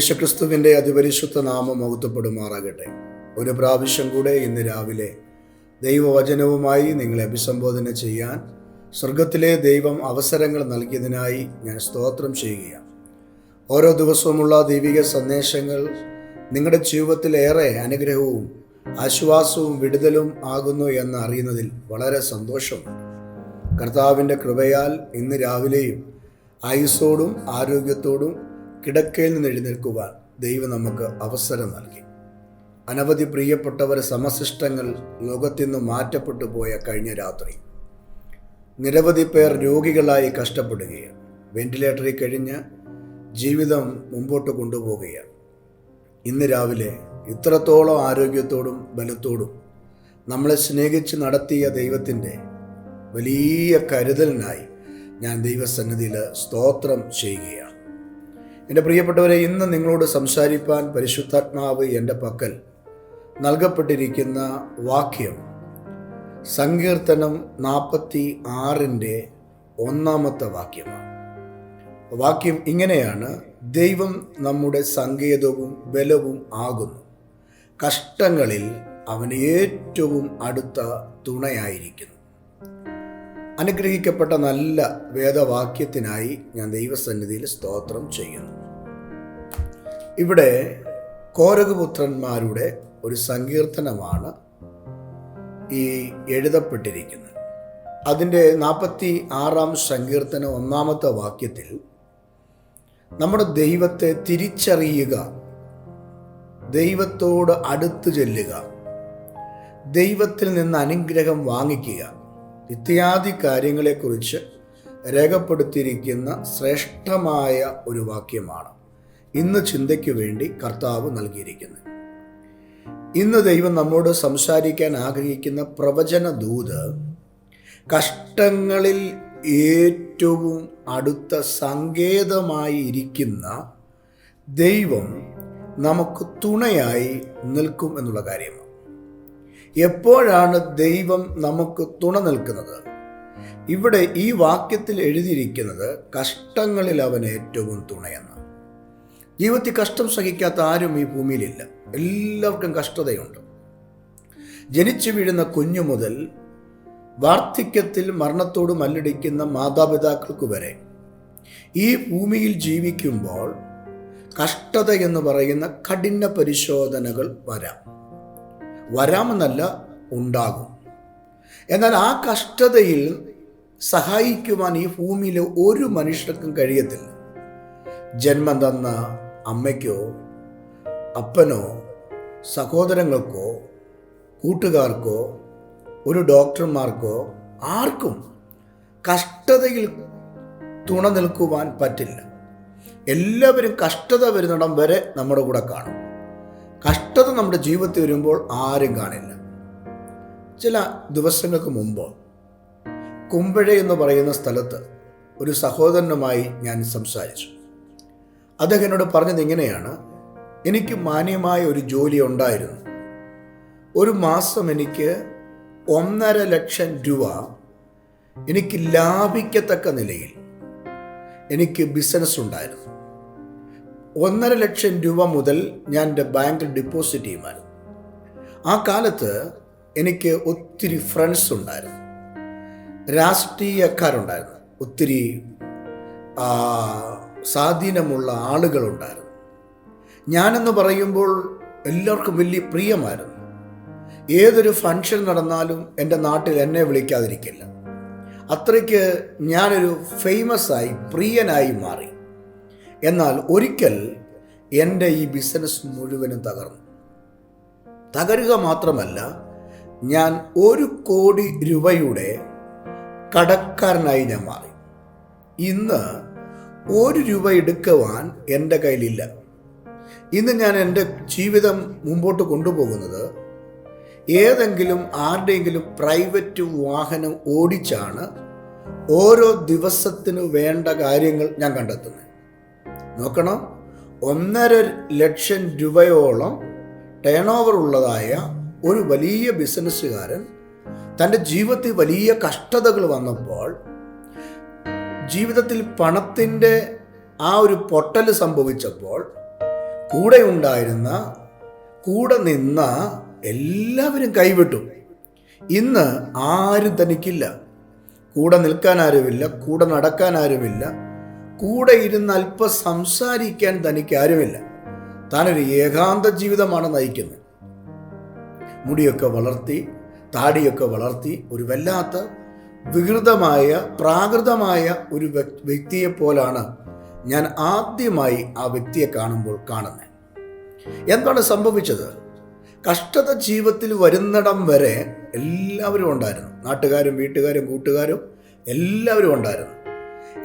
യേശുക്രിസ്തുവിന്റെ അതിപരിശുദ്ധ നാമം മഹത്വപ്പെടുമാറാകട്ടെ. ഒരു പ്രാവശ്യം കൂടെ ഇന്ന് രാവിലെ ദൈവവചനവുമായി നിങ്ങളെ അഭിസംബോധന ചെയ്യാൻ സ്വർഗത്തിലെ ദൈവം അവസരങ്ങൾ നൽകിയതിനായി ഞാൻ സ്തോത്രം ചെയ്യുകയാണ്. ഓരോ ദിവസവുമുള്ള ദൈവിക സന്ദേശങ്ങൾ നിങ്ങളുടെ ജീവിതത്തിൽ ഏറെ അനുഗ്രഹവും ആശ്വാസവും വിടുതലും ആകുന്നു എന്ന് അറിയുന്നതിൽ വളരെ സന്തോഷമുണ്ട്. കർത്താവിന്റെ കൃപയാൽ ഇന്ന് രാവിലെയും ആയുസ്സോടും ആരോഗ്യത്തോടും കിടക്കയിൽ നിന്ന് എഴുന്നേൽക്കുവാൻ ദൈവം നമുക്ക് അവസരം നൽകി. അനവധി പ്രിയപ്പെട്ടവർ സമശിഷ്ടങ്ങൾ ലോകത്തിൽ നിന്ന് മാറ്റപ്പെട്ടു പോയ കഴിഞ്ഞ രാത്രി. നിരവധി പേർ രോഗികളായി കഷ്ടപ്പെടുകയാണ്. വെന്റിലേറ്ററിൽ കഴിഞ്ഞ് ജീവിതം മുമ്പോട്ട് കൊണ്ടുപോവുകയാണ്. ഇന്ന് രാവിലെ ഇത്രത്തോളം ആരോഗ്യത്തോടും ബലത്തോടും നമ്മളെ സ്നേഹിച്ച് നടത്തിയ ദൈവത്തിന്റെ വലിയ കരുതലിനായി ഞാൻ ദൈവസന്നിധിയിൽ സ്തോത്രം ചെയ്യുകയാണ്. എന്റെ പ്രിയപ്പെട്ടവരെ ഇന്ന് നിങ്ങളോട് സംസാരിപ്പാൻ പരിശുദ്ധാത്മാവ് എന്റെ പക്കൽ നൽകപ്പെട്ടിരിക്കുന്ന വാക്യം സങ്കീർത്തനം നാൽപ്പത്തി ആറിന്റെ ഒന്നാമത്തെ വാക്യമാണ്. വാക്യം ഇങ്ങനെയാണ്. ദൈവം നമ്മുടെ സങ്കേതവും ബലവും ആകുന്നു. കഷ്ടങ്ങളിൽ അവന് ഏറ്റവും അടുത്ത തുണയായിരിക്കുന്നു. അനുഗ്രഹിക്കപ്പെട്ട നല്ല വേദവാക്യത്തിനായി ഞാൻ ദൈവസന്നിധിയിൽ സ്തോത്രം ചെയ്യുന്നു. ഇവിടെ കോരകപുത്രന്മാരുടെ ഒരു സങ്കീർത്തനമാണ് ഈ എഴുതപ്പെട്ടിരിക്കുന്നത്. അതിന്റെ നാൽപ്പത്തി ആറാം സങ്കീർത്തന ഒന്നാമത്തെ വാക്യത്തിൽ നമ്മുടെ ദൈവത്തെ തിരിച്ചറിയുക ദൈവത്തോട് അടുത്തു ചെല്ലുക ദൈവത്തിൽ നിന്ന് അനുഗ്രഹം വാങ്ങിക്കുക ഇത്യാദി കാര്യങ്ങളെക്കുറിച്ച് രേഖപ്പെടുത്തിയിരിക്കുന്ന ശ്രേഷ്ഠമായ ഒരു വാക്യമാണ്. ഇന്ന് ചിന്തയ്ക്ക് വേണ്ടി കർത്താവ് നൽകിയിരിക്കുന്നത്. ഇന്ന് ദൈവം നമ്മോട് സംസാരിക്കാൻ ആഗ്രഹിക്കുന്ന പ്രവചന ദൂത് കഷ്ടങ്ങളിൽ ഏറ്റവും അടുത്ത സങ്കേതമായി ഇരിക്കുന്ന ദൈവം നമുക്ക് തുണയായി നിൽക്കും എന്നുള്ള കാര്യമാണ്. എപ്പോഴാണ് ദൈവം നമുക്ക് തുണ നിൽക്കുന്നത് ഇവിടെ ഈ വാക്യത്തിൽ എഴുതിയിരിക്കുന്നത് കഷ്ടങ്ങളിൽ അവൻ ഏറ്റവും തുണയെന്ന്. ജീവിതത്തിൽ കഷ്ടം സഹിക്കാത്ത ആരും ഈ ഭൂമിയിലില്ല. എല്ലാവർക്കും കഷ്ടതയുണ്ട്. ജനിച്ചു വീഴുന്ന കുഞ്ഞു മുതൽ വാർദ്ധക്യത്തിൽ മരണത്തോട് മല്ലടിക്കുന്ന മാതാപിതാക്കൾക്ക് വരെ ഈ ഭൂമിയിൽ ജീവിക്കുമ്പോൾ കഷ്ടത എന്ന് പറയുന്ന കഠിന പരിശോധനകൾ വരാം. വരാമെന്നല്ല ഉണ്ടാകും. എന്നാൽ ആ കഷ്ടതയിൽ സഹായിക്കുവാൻ ഈ ഭൂമിയിൽ ഒരു മനുഷ്യർക്കും കഴിയത്തില്ല. ജന്മം തന്ന അമ്മയ്ക്കോ അപ്പനോ സഹോദരങ്ങൾക്കോ കൂട്ടുകാർക്കോ ഒരു ഡോക്ടർമാർക്കോ ആർക്കും കഷ്ടതയിൽ തുണ നിൽക്കുവാൻ പറ്റില്ല. എല്ലാവരും കഷ്ടത വരുന്നിടം വരെ നമ്മുടെ കൂടെ കാണും. കഷ്ടത നമ്മുടെ ജീവിതത്തിൽ വരുമ്പോൾ ആരും കാണില്ല. ചില ദിവസങ്ങൾക്ക് മുമ്പ് കുമ്പഴ എന്ന് പറയുന്ന സ്ഥലത്ത് ഒരു സഹോദരനുമായി ഞാൻ സംസാരിച്ചു. അദ്ദേഹം എന്നോട് പറഞ്ഞത് ഇങ്ങനെയാണ് എനിക്ക് മാന്യമായ ഒരു ജോലി ഉണ്ടായിരുന്നു. ഒരു മാസം എനിക്ക് ഒന്നര ലക്ഷം രൂപ എനിക്ക് ലാഭിക്കത്തക്ക നിലയിൽ എനിക്ക് ബിസിനസ് ഉണ്ടായിരുന്നു ഒന്നര ലക്ഷം രൂപ മുതൽ ഞാൻ എന്റെ ബാങ്കിൽ ഡിപ്പോസിറ്റ് ചെയ്യുമായിരുന്നു. ആ കാലത്ത് എനിക്ക് ഒത്തിരി ഫ്രണ്ട്സ് ഉണ്ടായിരുന്നു. രാഷ്ട്രീയക്കാരുണ്ടായിരുന്നു. ഒത്തിരി സ്വാധീനമുള്ള ആളുകളുണ്ടായിരുന്നു. ഞാനെന്ന് പറയുമ്പോൾ എല്ലാവർക്കും വലിയ പ്രിയമായിരുന്നു. ഏതൊരു ഫങ്ഷൻ നടന്നാലും എന്റെ നാട്ടിൽ എന്നെ വിളിക്കാതിരിക്കില്ല. അത്രയ്ക്ക് ഞാനൊരു ഫേമസായി പ്രിയനായി മാറി. എന്നാൽ ഒരിക്കൽ എന്റെ ഈ ബിസിനസ് മുഴുവനും തകർന്നു. തകരുക മാത്രമല്ല ഞാൻ ഒരു കോടി രൂപയുടെ കടക്കാരനായി ഞാൻ മാറി. ഇന്ന് ഒരു രൂപ എടുക്കുവാൻ എന്റെ കയ്യിലില്ല. ഇന്ന് ഞാൻ എന്റെ ജീവിതം മുമ്പോട്ട് കൊണ്ടുപോകുന്നത് ഏതെങ്കിലും ആരുടെയെങ്കിലും പ്രൈവറ്റ് വാഹനം ഓടിച്ചാണ് ഓരോ ദിവസത്തിനു വേണ്ട കാര്യങ്ങൾ ഞാൻ കണ്ടെത്തുന്നത്. നോക്കണം. ഒന്നര ലക്ഷം രൂപയോളം ടേൺ ഓവർ ഉള്ളതായ ഒരു വലിയ ബിസിനസ്സുകാരൻ തന്റെ ജീവിതത്തിൽ വലിയ കഷ്ടതകൾ വന്നപ്പോൾ ജീവിതത്തിൽ പണത്തിന്റെ ആ ഒരു പൊട്ടൽ സംഭവിച്ചപ്പോൾ കൂടെ ഉണ്ടായിരുന്ന കൂടെ നിന്ന എല്ലാവരും കൈവിട്ടു. ഇന്ന് ആരും തനിക്കില്ല. കൂടെ നിൽക്കാൻ ആരുമില്ല കൂടെ നടക്കാൻ ആരുമില്ല. കൂടെ ഇരുന്ന് അല്പം സംസാരിക്കാൻ തനിക്ക് ആരുമില്ല. താനൊരു ഏകാന്ത ജീവിതമാണ് നയിക്കുന്നത്. മുടിയൊക്കെ വളർത്തി താടിയൊക്കെ വളർത്തി ഒരു വല്ലാത്ത വികൃതമായ പ്രാകൃതമായ ഒരു വ്യക്തിയെ പോലാണ് ഞാൻ ആദ്യമായി ആ വ്യക്തിയെ കാണുമ്പോൾ കാണുന്നത്. എന്താണ് സംഭവിച്ചത്? കഷ്ടത ജീവിതത്തിൽ വരുന്നിടം വരെ എല്ലാവരും ഉണ്ടായിരുന്നു. നാട്ടുകാരും വീട്ടുകാരും കൂട്ടുകാരും എല്ലാവരും ഉണ്ടായിരുന്നു.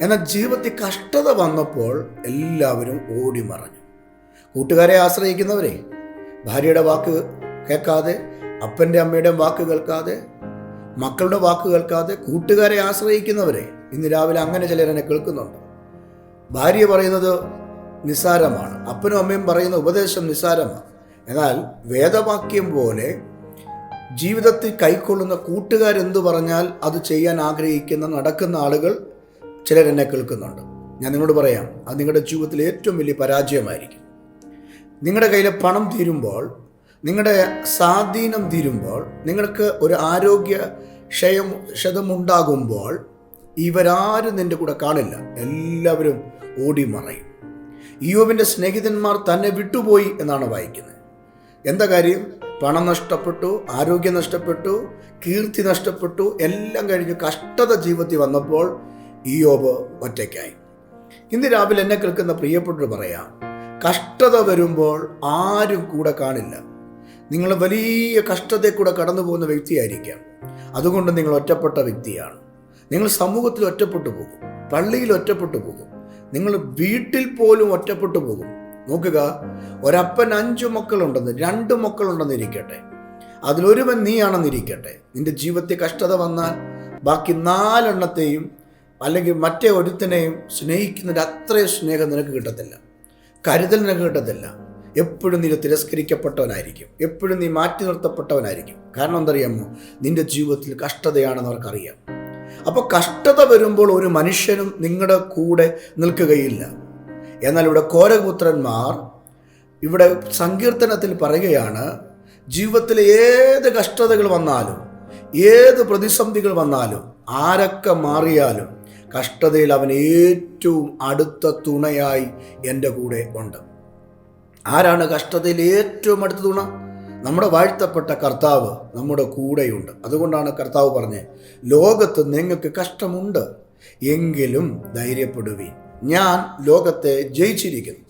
എന്നാൽ ജീവിതത്തിൽ കഷ്ടത വന്നപ്പോൾ എല്ലാവരും ഓടി മറഞ്ഞു. കൂട്ടുകാരെ ആശ്രയിക്കുന്നവരെ ഭാര്യയുടെ വാക്ക് കേൾക്കാതെ അപ്പന്റെ അമ്മയുടെ വാക്ക് കേൾക്കാതെ മക്കളുടെ വാക്ക് കേൾക്കാതെ കൂട്ടുകാരെ ആശ്രയിക്കുന്നവരെ ഇന്ന് രാവിലെ അങ്ങനെ ചിലരെന്നെ കേൾക്കുന്നുണ്ട്. ഭാര്യ പറയുന്നത് നിസ്സാരമാണ്. അപ്പനും അമ്മയും പറയുന്ന ഉപദേശം നിസ്സാരമാണ്. എന്നാൽ വേദവാക്യം പോലെ ജീവിതത്തിൽ കൈക്കൊള്ളുന്ന കൂട്ടുകാരെന്തു പറഞ്ഞാൽ അത് ചെയ്യാൻ ആഗ്രഹിക്കുന്ന നടക്കുന്ന ആളുകൾ ചിലരെന്നെ കേൾക്കുന്നുണ്ട്. ഞാൻ നിങ്ങളോട് പറയാം അത് നിങ്ങളുടെ ജീവിതത്തിൽ ഏറ്റവും വലിയ പരാജയമായിരിക്കും. നിങ്ങളുടെ കയ്യിലെ പണം തീരുമ്പോൾ നിങ്ങളുടെ സ്വാധീനം തീരുമ്പോൾ നിങ്ങൾക്ക് ഒരു ആരോഗ്യ ക്ഷയം ക്ഷതമുണ്ടാകുമ്പോൾ ഇവരാരും നിന്റെ കൂടെ കാണില്ല. എല്ലാവരും ഓടി മറയും. ഇയോബിന്റെ സ്നേഹിതന്മാർ തന്നെ വിട്ടുപോയി എന്നാണ് വായിക്കുന്നത്. എന്താ കാര്യം? പണം നഷ്ടപ്പെട്ടു ആരോഗ്യം നഷ്ടപ്പെട്ടു കീർത്തി നഷ്ടപ്പെട്ടു എല്ലാം കഴിഞ്ഞ് കഷ്ടത ജീവിതത്തിൽ വന്നപ്പോൾ ഇയോബ് ഒറ്റയ്ക്കായി. ഇന്ന് രാവിലെ എന്നെ കേൾക്കുന്ന പ്രിയപ്പെട്ടവർ പറയാം കഷ്ടത വരുമ്പോൾ ആരും കൂടെ കാണില്ല. നിങ്ങൾ വലിയ കഷ്ടത്തെ കൂടെ കടന്നു പോകുന്ന വ്യക്തിയായിരിക്കാം. അതുകൊണ്ട് നിങ്ങൾ ഒറ്റപ്പെട്ട വ്യക്തിയാണ്. നിങ്ങൾ സമൂഹത്തിൽ ഒറ്റപ്പെട്ടു പോകും പള്ളിയിൽ ഒറ്റപ്പെട്ടു പോകും നിങ്ങൾ വീട്ടിൽ പോലും ഒറ്റപ്പെട്ടു പോകും. നോക്കുക ഒരപ്പൻ അഞ്ചു മക്കളുണ്ടെന്ന് രണ്ട് മക്കളുണ്ടെന്ന് ഇരിക്കട്ടെ. അതിലൊരുവൻ നീയാണെന്നിരിക്കട്ടെ നിന്റെ ജീവിതത്തെ കഷ്ടത വന്നാൽ ബാക്കി നാലെണ്ണത്തെയും അല്ലെങ്കിൽ മറ്റേ ഒരുത്തനെയും സ്നേഹിക്കുന്നതിന്റെ അത്രയും സ്നേഹം നിനക്ക് കിട്ടത്തില്ല. കരുതൽ നിനക്ക് കിട്ടത്തില്ല. എപ്പോഴും നീ തിരസ്കരിക്കപ്പെട്ടവനായിരിക്കും. എപ്പോഴും നീ മാറ്റി നിർത്തപ്പെട്ടവനായിരിക്കും. കാരണം എന്തറിയാമോ? നിന്റെ ജീവിതത്തിൽ കഷ്ടതയാണെന്ന് അവർക്കറിയാം. അപ്പോൾ കഷ്ടത വരുമ്പോൾ ഒരു മനുഷ്യനും നിങ്ങളുടെ കൂടെ നിൽക്കുകയില്ല. എന്നാൽ ഇവിടെ കോരപുത്രന്മാർ ഇവിടെ സങ്കീർത്തനത്തിൽ പറയുകയാണ് ജീവിതത്തിലെ ഏത് കഷ്ടതകൾ വന്നാലും ഏത് പ്രതിസന്ധികൾ വന്നാലും ആരൊക്കെ മാറിയാലും കഷ്ടതയിൽ അവൻ ഏറ്റവും അടുത്ത തുണയായി എന്റെ കൂടെ ഉണ്ട്. ആരാണ് കഷ്ടതയിൽ ഏറ്റവും അടുത്ത തുണ? നമ്മുടെ വാഴ്ത്തപ്പെട്ട കർത്താവ് നമ്മുടെ കൂടെയുണ്ട്. അതുകൊണ്ടാണ് കർത്താവ് പറഞ്ഞത് ലോകത്ത് നിങ്ങൾക്ക് കഷ്ടമുണ്ട് എങ്കിലും ധൈര്യപ്പെടുവീൻ. ഞാൻ ലോകത്തെ ജയിച്ചിരിക്കുന്നു.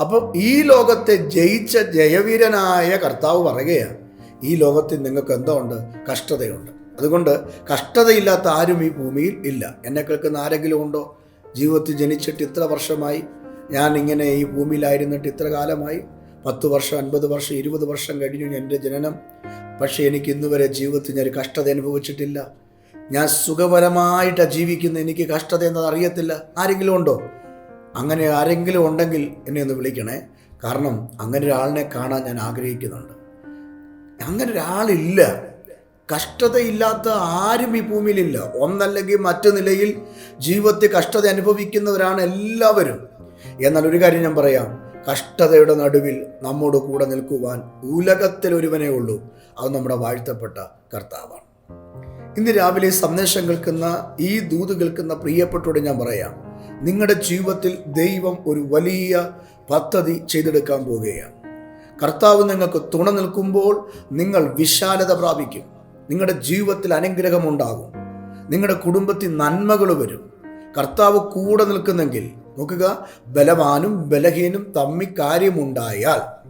അപ്പം ഈ ലോകത്തെ ജയിച്ച ജയവീരനായ കർത്താവ് പറയുകയാണ് ഈ ലോകത്തിൽ നിങ്ങൾക്ക് എന്തോ ഉണ്ട്? കഷ്ടതയുണ്ട്. അതുകൊണ്ട് കഷ്ടതയില്ലാത്ത ആരും ഈ ഭൂമിയിൽ ഇല്ല. എന്നെ കേൾക്കുന്ന ആരെങ്കിലും ഉണ്ടോ? ജീവിതത്തിൽ ജനിച്ചിട്ട് ഇത്ര വർഷമായി. ഞാൻ ഇങ്ങനെ ഈ ഭൂമിയിലായിരുന്നിട്ട് ഇത്ര കാലമായി. പത്ത് വർഷം അൻപത് വർഷം ഇരുപത് വർഷം കഴിഞ്ഞു എന്റെ ജനനം. പക്ഷേ എനിക്ക് ഇന്ന് വരെ ജീവിതത്തിൽ ഞാൻ കഷ്ടത അനുഭവിച്ചിട്ടില്ല. ഞാൻ സുഖപരമായിട്ടാണ് ജീവിക്കുന്ന എനിക്ക് കഷ്ടത എന്നത് അറിയത്തില്ല. ആരെങ്കിലും ഉണ്ടോ? അങ്ങനെ ആരെങ്കിലും ഉണ്ടെങ്കിൽ എന്നെ ഒന്ന് വിളിക്കണേ. കാരണം അങ്ങനെ ഒരാളിനെ കാണാൻ ഞാൻ ആഗ്രഹിക്കുന്നുണ്ട്. അങ്ങനെ ഒരാളില്ല. കഷ്ടതയില്ലാത്ത ആരും ഈ ഭൂമിയിലില്ല. ഒന്നല്ലെങ്കിൽ മറ്റു നിലയിൽ ജീവിതത്തിൽ കഷ്ടത അനുഭവിക്കുന്നവരാണ് എല്ലാവരും. എന്നാൽ ഒരു കാര്യം ഞാൻ പറയാം. കഷ്ടതയുടെ നടുവിൽ നമ്മോട് കൂടെ നിൽക്കുവാൻ ഉലകത്തിൽ ഒരുവനേ ഉള്ളൂ. അത് നമ്മുടെ വാഴ്ത്തപ്പെട്ട കർത്താവാണ്. ഇന്ന് രാവിലെ സന്ദേശം കേൾക്കുന്ന ഈ ദൂത് കേൾക്കുന്ന പ്രിയപ്പെട്ടോട് ഞാൻ പറയാം. നിങ്ങളുടെ ജീവിതത്തിൽ ദൈവം ഒരു വലിയ പദ്ധതി ചെയ്തെടുക്കാൻ പോവുകയാണ്. കർത്താവ് നിങ്ങൾക്ക് തുണ നിൽക്കുമ്പോൾ നിങ്ങൾ വിശാലത പ്രാപിക്കും. നിങ്ങളുടെ ജീവിതത്തിൽ അനുഗ്രഹമുണ്ടാകും. നിങ്ങളുടെ കുടുംബത്തിൽ നന്മകൾ വരും. കർത്താവ് കൂടെ നിൽക്കുന്നെങ്കിൽ നോക്കുക ബലവാനും ബലഹീനും തമ്മി കാര്യമുണ്ടായാൽ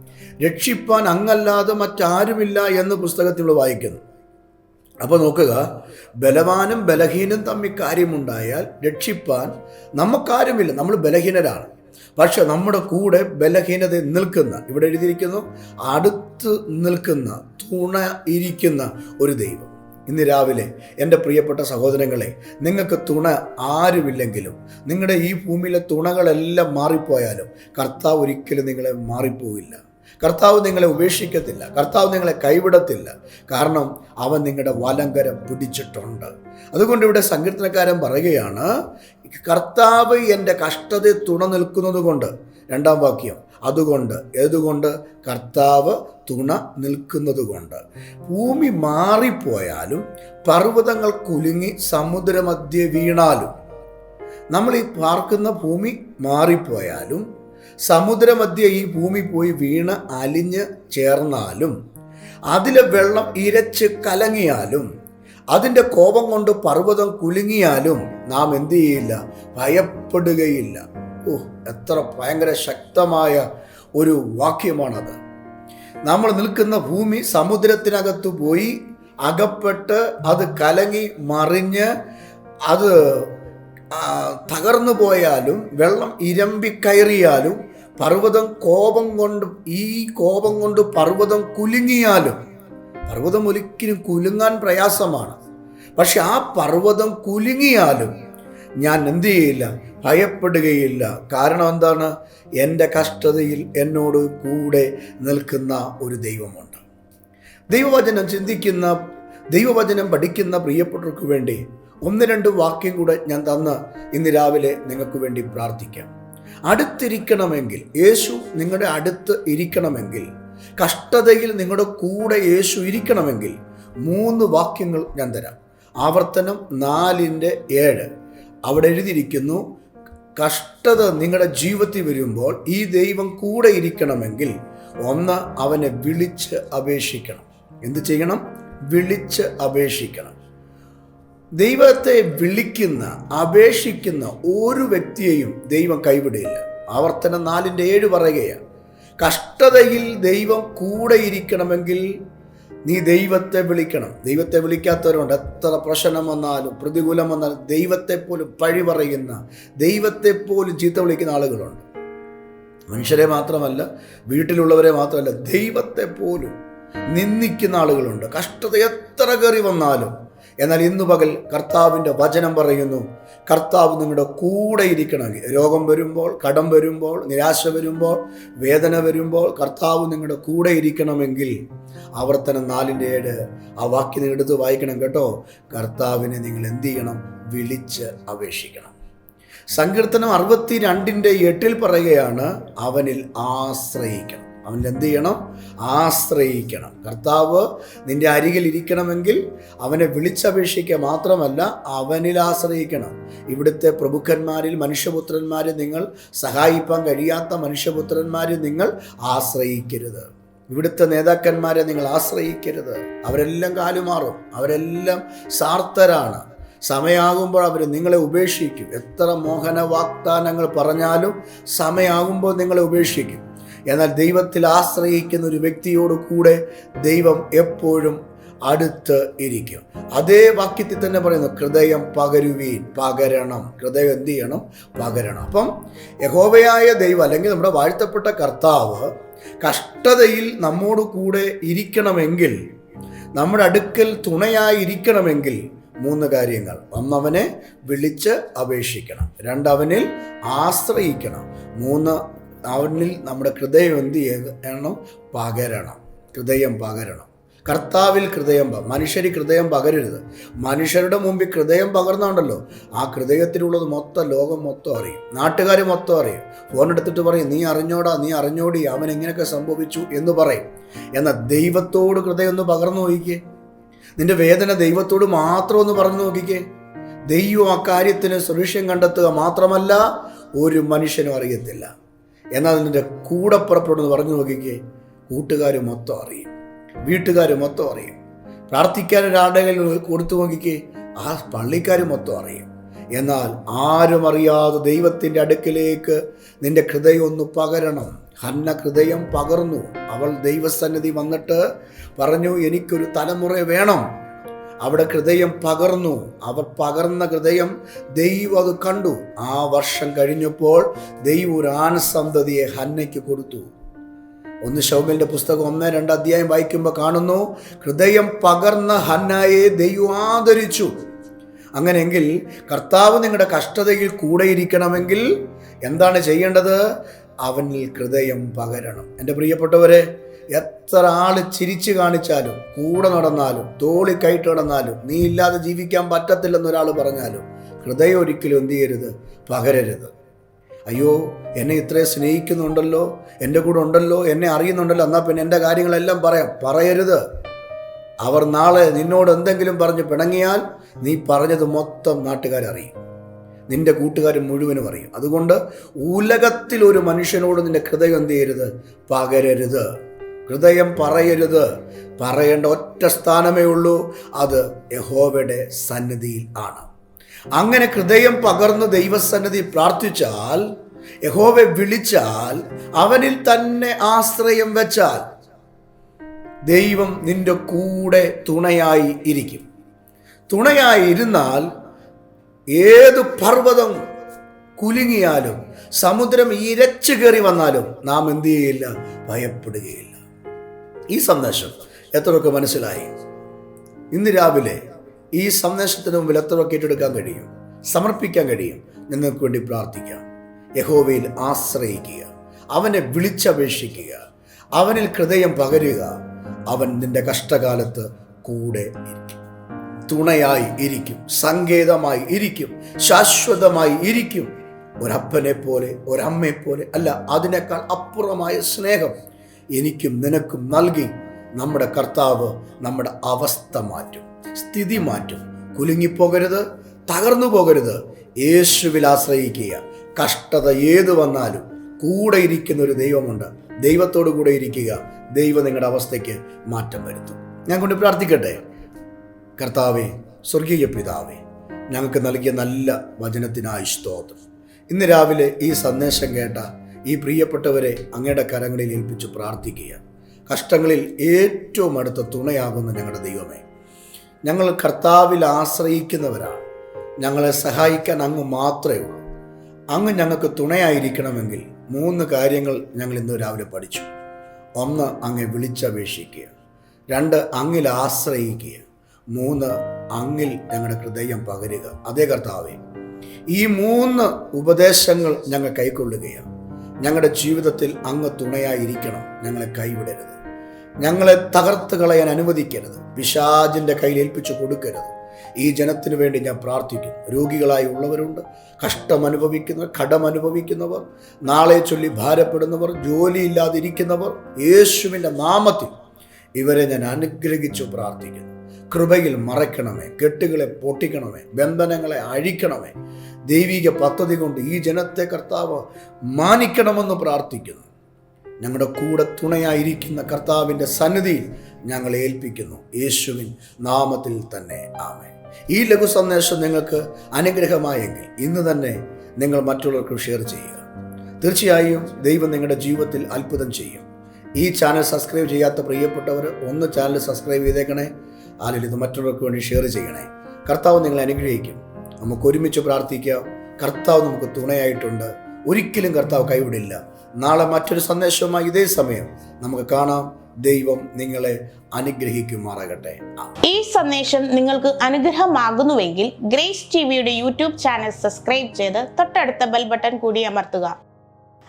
രക്ഷിപ്പാൻ അങ്ങല്ലാതെ മറ്റാരുമില്ല എന്ന് പുസ്തകത്തിൽ വായിക്കുന്നു. അപ്പോൾ നോക്കുക ബലവാനും ബലഹീനും തമ്മിൽ കാര്യമുണ്ടായാൽ രക്ഷിപ്പാൻ നമുക്കാരുമില്ല. നമ്മൾ ബലഹീനരാണ്. പക്ഷെ നമ്മുടെ കൂടെ ബലഹീനത നിൽക്കുന്ന ഇവിടെ എഴുതിയിരിക്കുന്നു അടുത്ത് നിൽക്കുന്ന തുണ ഇരിക്കുന്ന ഒരു ദൈവം. ഇന്ന് രാവിലെ എന്റെ പ്രിയപ്പെട്ട സഹോദരങ്ങളെ നിങ്ങൾക്ക് തുണ ആരുമില്ലെങ്കിലും നിങ്ങളുടെ ഈ ഭൂമിയിലെ തുണകളെല്ലാം മാറിപ്പോയാലും കർത്താവ് ഒരിക്കലും നിങ്ങളെ മാറിപ്പോവില്ല. കർത്താവ് നിങ്ങളെ ഉപേക്ഷിക്കത്തില്ല. കർത്താവ് നിങ്ങളെ കൈവിടത്തില്ല. കാരണം അവൻ നിങ്ങളുടെ വലങ്കരം പിടിച്ചിട്ടുണ്ട്. അതുകൊണ്ട് ഇവിടെ സങ്കീർത്തനക്കാരൻ പറയുകയാണ് കർത്താവ് എന്റെ കഷ്ടതയെ തുണ നിൽക്കുന്നത് കൊണ്ട് രണ്ടാം വാക്യം അതുകൊണ്ട് ഏതുകൊണ്ട്? കർത്താവ് തുണ നിൽക്കുന്നത് കൊണ്ട് ഭൂമി മാറിപ്പോയാലും പർവതങ്ങൾ കുലുങ്ങി സമുദ്രമധ്യ വീണാലും നമ്മൾ ഈ പാർക്കുന്ന ഭൂമി മാറിപ്പോയാലും സമുദ്രമധ്യ ഈ ഭൂമി പോയി വീണ് അലിഞ്ഞ് ചേർന്നാലും അതിലെ വെള്ളം ഇരച്ച് കലങ്ങിയാലും അതിന്റെ കോപം കൊണ്ട് പർവതം കുലുങ്ങിയാലും നാം എന്തു ചെയ്യില്ല? ഭയപ്പെടുകയില്ല. ഓ എത്ര ഭയങ്കര ശക്തമായ ഒരു വാക്യമാണത്. നമ്മൾ നിൽക്കുന്ന ഭൂമി സമുദ്രത്തിനകത്ത് പോയി അകപ്പെട്ട് അത് കലങ്ങി മറിഞ്ഞ് അത് തകർന്നു പോയാലും വെള്ളം ഇരമ്പി കയറിയാലും പർവതം കോപം കൊണ്ട് ഈ കോപം കൊണ്ട് പർവതം കുലുങ്ങിയാലും പർവതം ഒരിക്കലും കുലുങ്ങാൻ പ്രയാസമാണ്. പക്ഷെ ആ പർവതം കുലുങ്ങിയാലും ഞാൻ എന്തു ചെയ്യില്ല ഭയപ്പെടുകയില്ല. കാരണം എന്താണ്? എന്റെ കഷ്ടതയിൽ എന്നോട് കൂടെ നിൽക്കുന്ന ഒരു ദൈവമുണ്ട്. ദൈവവചനം ചിന്തിക്കുന്ന ദൈവവചനം പഠിക്കുന്ന പ്രിയപ്പെട്ടവർക്ക് വേണ്ടി ഒന്ന് രണ്ട് വാക്യം കൂടെ ഞാൻ തന്ന് ഇന്ന് രാവിലെ നിങ്ങൾക്ക് വേണ്ടി പ്രാർത്ഥിക്കാം. അടുത്തിരിക്കണമെങ്കിൽ യേശു നിങ്ങളുടെ അടുത്ത് ഇരിക്കണമെങ്കിൽ കഷ്ടതയിൽ നിങ്ങളുടെ കൂടെ യേശു ഇരിക്കണമെങ്കിൽ മൂന്ന് വാക്യങ്ങൾ ഞാൻ തരാം. ആവർത്തനം നാലിന്റെ ഏഴ്. അവിടെ എഴുതിയിരിക്കുന്നു കഷ്ടത നിങ്ങളുടെ ജീവിതത്തിൽ വരുമ്പോൾ ഈ ദൈവം കൂടെ ഇരിക്കണമെങ്കിൽ ഒന്ന് അവനെ വിളിച്ച് അപേക്ഷിക്കണം. എന്ത് ചെയ്യണം? വിളിച്ച് അപേക്ഷിക്കണം. ദൈവത്തെ വിളിക്കുന്ന അപേക്ഷിക്കുന്ന ഒരു വ്യക്തിയെയും ദൈവം കൈവിടില്ല. ആവർത്തനം നാലിന്റെ ഏഴ് പറയുകയാണ്. കഷ്ടതയിൽ ദൈവം കൂടെ ഇരിക്കണമെങ്കിൽ നീ ദൈവത്തെ വിളിക്കണം. ദൈവത്തെ വിളിക്കാത്തവരുണ്ട്. എത്ര പ്രശ്നം വന്നാലും പ്രതികൂലം വന്നാലും ദൈവത്തെ പോലും പഴി പറയുന്ന ദൈവത്തെ പോലും ചീത്ത വിളിക്കുന്ന ആളുകളുണ്ട്. മനുഷ്യരെ മാത്രമല്ല വീട്ടിലുള്ളവരെ മാത്രമല്ല ദൈവത്തെ പോലും നിന്ദിക്കുന്ന ആളുകളുണ്ട്. കഷ്ടത എത്ര കയറി വന്നാലും. എന്നാൽ ഇന്നു പകൽ കർത്താവിന്റെ വചനം പറയുന്നു കർത്താവ് നിങ്ങളുടെ കൂടെ ഇരിക്കണമെങ്കിൽ. രോഗം വരുമ്പോൾ കടം വരുമ്പോൾ നിരാശ വരുമ്പോൾ വേദന വരുമ്പോൾ കർത്താവ് നിങ്ങളുടെ കൂടെ ഇരിക്കണമെങ്കിൽ ആവർത്തനം നാലിന്റെ ഏഴ് ആ വാക്യം നിങ്ങൾ എടുത്ത് വായിക്കണം കേട്ടോ. കർത്താവിനെ നിങ്ങൾ എന്ത് ചെയ്യണം? വിളിച്ച് അപേക്ഷിക്കണം. സങ്കീർത്തനം അറുപത്തി രണ്ടിന്റെ എട്ടിൽ പറയുകയാണ് അവനിൽ ആശ്രയിക്കണം. അവനിൽ എന്ത് ചെയ്യണം ആശ്രയിക്കണം. കർത്താവ് നിന്റെ അരികിൽ ഇരിക്കണമെങ്കിൽ അവനെ വിളിച്ചപേക്ഷിക്കുക മാത്രമല്ല അവനിൽ ആശ്രയിക്കണം. ഇവിടുത്തെ പ്രഭുക്കന്മാരിൽ മനുഷ്യപുത്രന്മാരെ നിങ്ങൾ സഹായിപ്പാൻ കഴിയാത്ത മനുഷ്യപുത്രന്മാരെ നിങ്ങൾ ആശ്രയിക്കരുത്. ഇവിടുത്തെ നേതാക്കന്മാരെ നിങ്ങൾ ആശ്രയിക്കരുത്. അവരെല്ലാം കാലുമാറും. അവരെല്ലാം സാർത്ഥരാണ്. സമയമാകുമ്പോൾ അവർ നിങ്ങളെ ഉപേക്ഷിക്കും. എത്ര മോഹന വാഗ്ദാനങ്ങൾ പറഞ്ഞാലും സമയമാകുമ്പോൾ നിങ്ങളെ ഉപേക്ഷിക്കും. എന്നാൽ ദൈവത്തിൽ ആശ്രയിക്കുന്ന ഒരു വ്യക്തിയോട് കൂടെ ദൈവം എപ്പോഴും അടുത്ത് ഇരിക്കും. അതേ വാക്യത്തിൽ തന്നെ പറയുന്നു ഹൃദയം പകരുവീൻ പകരണം. ഹൃദയം എന്ത് ചെയ്യണം? പകരണം. അപ്പം യഹോവയായ ദൈവം അല്ലെങ്കിൽ നമ്മുടെ വാഴ്ത്തപ്പെട്ട കർത്താവ് കഷ്ടതയിൽ നമ്മോട് കൂടെ ഇരിക്കണമെങ്കിൽ നമ്മുടെ അടുക്കൽ തുണയായി ഇരിക്കണമെങ്കിൽ മൂന്ന് കാര്യങ്ങൾ. ഒന്നവനെ വിളിച്ച് അപേക്ഷിക്കണം. രണ്ടവനിൽ ആശ്രയിക്കണം. മൂന്ന് അവനിൽ നമ്മുടെ ഹൃദയം എന്ത് ചെയ്യണം? പകരണം. ഹൃദയം പകരണം. കർത്താവിൽ ഹൃദയം മനുഷ്യർ ഹൃദയം പകരരുത്. മനുഷ്യരുടെ മുമ്പിൽ ഹൃദയം പകർന്നുണ്ടല്ലോ. ആ ഹൃദയത്തിലുള്ളത് മൊത്തം ലോകം മൊത്തം അറിയും. നാട്ടുകാർ മൊത്തം അറിയും. ഫോൺ എടുത്തിട്ട് പറയും നീ അറിഞ്ഞോടാ നീ അറിഞ്ഞോടി അവൻ എങ്ങനെയൊക്കെ സംഭവിച്ചു എന്ന് പറയും. എന്നാൽ ദൈവത്തോട് ഹൃദയം ഒന്ന് പകർന്നു നോക്കിക്കേ. നിന്റെ വേദന ദൈവത്തോട് മാത്രം ഒന്ന് പറഞ്ഞു നോക്കിക്കേ. ദൈവം ആ കാര്യത്തിന് സൊല്യൂഷൻ കണ്ടെത്തുക മാത്രമല്ല ഒരു മനുഷ്യനും അറിയത്തില്ല. എന്നാൽ നിന്റെ കൂടെ പുറപ്പെടുന്നു പറഞ്ഞു നോക്കിക്കേ കൂട്ടുകാർ മൊത്തം അറിയും വീട്ടുകാർ മൊത്തം അറിയും. പ്രാർത്ഥിക്കാൻ ഒരാളുടെ കൊടുത്തു നോക്കിക്കേ ആ പള്ളിക്കാർ മൊത്തം അറിയും. എന്നാൽ ആരും അറിയാതെ ദൈവത്തിന്റെ അടുക്കിലേക്ക് നിന്റെ ഹൃദയം ഒന്ന് പകരണം. ഹന്ന ഹൃദയം പകർന്നു. അവൾ ദൈവസന്നിധി വന്നിട്ട് പറഞ്ഞു എനിക്കൊരു തലമുറ വേണം. അവിടെ ഹൃദയം പകർന്നു. അവർ പകർന്ന ഹൃദയം ദൈവം അത് കണ്ടു. ആ വർഷം കഴിഞ്ഞപ്പോൾ ദൈവം ഒരു ആൺസന്തതിയെ ഹന്നയ്ക്ക് കൊടുത്തു. ഒന്ന് ശൗമിന്റെ പുസ്തകം ഒന്ന് രണ്ട് അധ്യായം വായിക്കുമ്പോൾ കാണുന്നു ഹൃദയം പകർന്ന ഹന്നായെ ദൈവം ആദരിച്ചു. അങ്ങനെയെങ്കിൽ കർത്താവ് നിങ്ങളുടെ കഷ്ടതയിൽ കൂടെ ഇരിക്കണമെങ്കിൽ എന്താണ് ചെയ്യേണ്ടത്? അവനിൽ ഹൃദയം പകരണം. എന്റെ പ്രിയപ്പെട്ടവരെ എത്ര ആൾ ചിരിച്ചു കാണിച്ചാലും കൂടെ നടന്നാലും തോളി കൈട്ട് നടന്നാലും നീ ഇല്ലാതെ ജീവിക്കാൻ പറ്റത്തില്ലെന്ന് ഒരാൾ പറഞ്ഞാലും ഹൃദയം ഒരിക്കലും എന്ത് ചെയ്യരുത്? പകരരുത്. അയ്യോ എന്നെ ഇത്രയും സ്നേഹിക്കുന്നുണ്ടല്ലോ എന്റെ കൂടെ ഉണ്ടല്ലോ എന്നെ അറിയുന്നുണ്ടല്ലോ എന്നാൽ പിന്നെ എന്റെ കാര്യങ്ങളെല്ലാം പറയാം. പറയരുത്. അവർ നാളെ നിന്നോട് എന്തെങ്കിലും പറഞ്ഞ് പിണങ്ങിയാൽ നീ പറഞ്ഞത് മൊത്തം നാട്ടുകാരറിയും. നിന്റെ കൂട്ടുകാർ മുഴുവനും അറിയും. അതുകൊണ്ട് ഉലകത്തിൽ ഒരു മനുഷ്യനോട് നിന്റെ ഹൃദയം എന്ത് ചെയ്യരുത്? പകരരുത്. ഹൃദയം പറയരുത്. പറയേണ്ട ഒറ്റ സ്ഥാനമേ ഉള്ളൂ. അത് യഹോവയുടെ സന്നിധിയിൽ ആണ്. അങ്ങനെ ഹൃദയം പകർന്ന് ദൈവസന്നിധി പ്രാർത്ഥിച്ചാൽ യഹോവെ വിളിച്ചാൽ അവനിൽ തന്നെ ആശ്രയം വെച്ചാൽ ദൈവം നിന്റെ കൂടെ തുണയായി ഇരിക്കും. തുണയായി ഇരുന്നാൽ ഏത് പർവതം കുലുങ്ങിയാലും സമുദ്രം ഇരച്ചു കയറി വന്നാലും നാം എന്തു ചെയ്യില്ല? ഭയപ്പെടുകയില്ല. ഈ സന്ദേശം എത്രയൊക്കെ മനസ്സിലായി? ഇന്ന് രാവിലെ ഈ സന്ദേശത്തിന് മുമ്പിൽ എത്രയൊക്കെ ഏറ്റെടുക്കാൻ കഴിയും? സമർപ്പിക്കാൻ കഴിയും? നിങ്ങൾക്ക് വേണ്ടി പ്രാർത്ഥിക്കാം. യഹോവയിൽ ആശ്രയിക്കുക. അവനെ വിളിച്ചപേക്ഷിക്കുക. അവനിൽ ഹൃദയം പകരുക. അവൻ നിന്റെ കഷ്ടകാലത്ത് കൂടെ ഇരിക്കും. തുണയായി ഇരിക്കും. സങ്കേതമായി ഇരിക്കും. ശാശ്വതമായി ഇരിക്കും. ഒരപ്പനെ പോലെ ഒരമ്മയെ പോലെ അല്ല അതിനേക്കാൾ അപ്പുറമായ സ്നേഹം എനിക്കും നിനക്കും നൽകി നമ്മുടെ കർത്താവ് നമ്മുടെ അവസ്ഥ മാറ്റും സ്ഥിതി മാറ്റും. കുലുങ്ങിപ്പോകരുത് തകർന്നു പോകരുത്. യേശുവിൽ ആശ്രയിക്കുക. കഷ്ടത ഏത് വന്നാലും കൂടെ ഇരിക്കുന്ന ഒരു ദൈവമുണ്ട്. ദൈവത്തോട് കൂടെ ഇരിക്കുക. ദൈവം നിങ്ങളുടെ അവസ്ഥയ്ക്ക് മാറ്റം വരുത്തും. ഞാൻ കൊണ്ട് പ്രാർത്ഥിക്കട്ടെ? കർത്താവേ സ്വർഗീയ പിതാവേ ഞങ്ങൾക്ക് നൽകിയ നല്ല വചനത്തിനായി സ്തോത്രം. ഇന്ന് രാവിലെ ഈ സന്ദേശം കേട്ട ഈ പ്രിയപ്പെട്ടവരെ അങ്ങയുടെ കരങ്ങളിൽ ഏൽപ്പിച്ച് പ്രാർത്ഥിക്കുക. കഷ്ടങ്ങളിൽ ഏറ്റവും അടുത്ത തുണയാകുന്ന ഞങ്ങളുടെ ദൈവമേ. ഞങ്ങൾ കർത്താവിൽ ആശ്രയിക്കുന്നവരാണ്. ഞങ്ങളെ സഹായിക്കാൻ അങ്ങ് മാത്രമേ ഉള്ളൂ. അങ്ങ് ഞങ്ങൾക്ക് തുണയായിരിക്കണമെങ്കിൽ മൂന്ന് കാര്യങ്ങൾ ഞങ്ങൾ ഇന്ന് രാവിലെ പഠിച്ചു. ഒന്ന് അങ്ങെ വിളിച്ചപേക്ഷിക്കുക. രണ്ട് അങ്ങിൽ ആശ്രയിക്കുക. മൂന്ന് അങ്ങിൽ ഞങ്ങളുടെ ഹൃദയം പകരുക. അതേ കർത്താവേ ഈ മൂന്ന് ഉപദേശങ്ങൾ ഞങ്ങൾ കൈക്കൊള്ളുകയാണ്. ഞങ്ങളുടെ ജീവിതത്തിൽ അങ്ങ് തുണയായിരിക്കണം. ഞങ്ങളെ കൈവിടരുത്. ഞങ്ങളെ തകർത്ത് കളയാൻ അനുവദിക്കരുത്. പിശാജിന്റെ കയ്യിൽ ഏൽപ്പിച്ചു കൊടുക്കരുത്. ഈ ജനത്തിനു വേണ്ടി ഞാൻ പ്രാർത്ഥിക്കും രോഗികളായി ഉള്ളവരുണ്ട്. കഷ്ടം അനുഭവിക്കുന്നവർ കടം അനുഭവിക്കുന്നവർ നാളെ ചൊല്ലി ഭാരപ്പെടുന്നവർ ജോലിയില്ലാതിരിക്കുന്നവർ യേശുവിന്റെ നാമത്തിൽ ഇവരെ ഞാൻ അനുഗ്രഹിച്ചു പ്രാർത്ഥിക്കുന്നു. കൃപയിൽ മറയ്ക്കണമേ കെട്ടുകളെ പൊട്ടിക്കണമേ ബന്ധനങ്ങളെ അഴിക്കണമേ. ദൈവിക പദ്ധതി കൊണ്ട് ഈ ജനത്തെ കർത്താവ് മാനിക്കണമെന്ന് പ്രാർത്ഥിക്കുന്നു. ഞങ്ങളുടെ കൂടെ തുണയായിരിക്കുന്ന കർത്താവിന്റെ സന്നിധിയിൽ ഞങ്ങൾ ഏൽപ്പിക്കുന്നു. യേശുവിൻ നാമത്തിൽ തന്നെ ആമേ ഈ ലഘു സന്ദേശം നിങ്ങൾക്ക് അനുഗ്രഹമായെങ്കിൽ ഇന്ന് തന്നെ നിങ്ങൾ മറ്റുള്ളവർക്ക് ഷെയർ ചെയ്യുക. തീർച്ചയായും ദൈവം നിങ്ങളുടെ ജീവിതത്തിൽ അത്ഭുതം ചെയ്യും. ഈ ചാനൽ സബ്സ്ക്രൈബ് ചെയ്യാത്ത പ്രിയപ്പെട്ടവർ ഒന്ന് ചാനൽ സബ്സ്ക്രൈബ് ചെയ്തേക്കണേ. അല്ലെങ്കിൽ ഇത് മറ്റുള്ളവർക്ക് വേണ്ടി ഷെയർ ചെയ്യണേ. കർത്താവ് നിങ്ങളെ അനുഗ്രഹിക്കും. നമുക്ക് ഒരുമിച്ച് പ്രാർത്ഥിക്കാം. കർത്താവ് നമുക്ക് തുണയായിട്ടുണ്ട്. ഒരിക്കലും കർത്താവ് കൈവിടില്ല. നാളെ മറ്റൊരു സന്ദേശവുമായി ഇതേ സമയം നമുക്ക് കാണാം. ദൈവം നിങ്ങളെ അനുഗ്രഹിക്കുമാറാകട്ടെ. ഈ സന്ദേശം നിങ്ങൾക്ക് അനുഗ്രഹമാകുന്നുവെങ്കിൽ ഗ്രേസ് ടിവിയുടെ യൂട്യൂബ് ചാനൽ സബ്സ്ക്രൈബ് ചെയ്ത് തൊട്ടടുത്ത ബെൽ ബട്ടൺ കൂടി അമർത്തുക.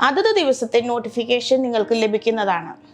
അതത് ദിവസത്തെ നോട്ടിഫിക്കേഷൻ നിങ്ങൾക്ക് ലഭിക്കുന്നതാണ്.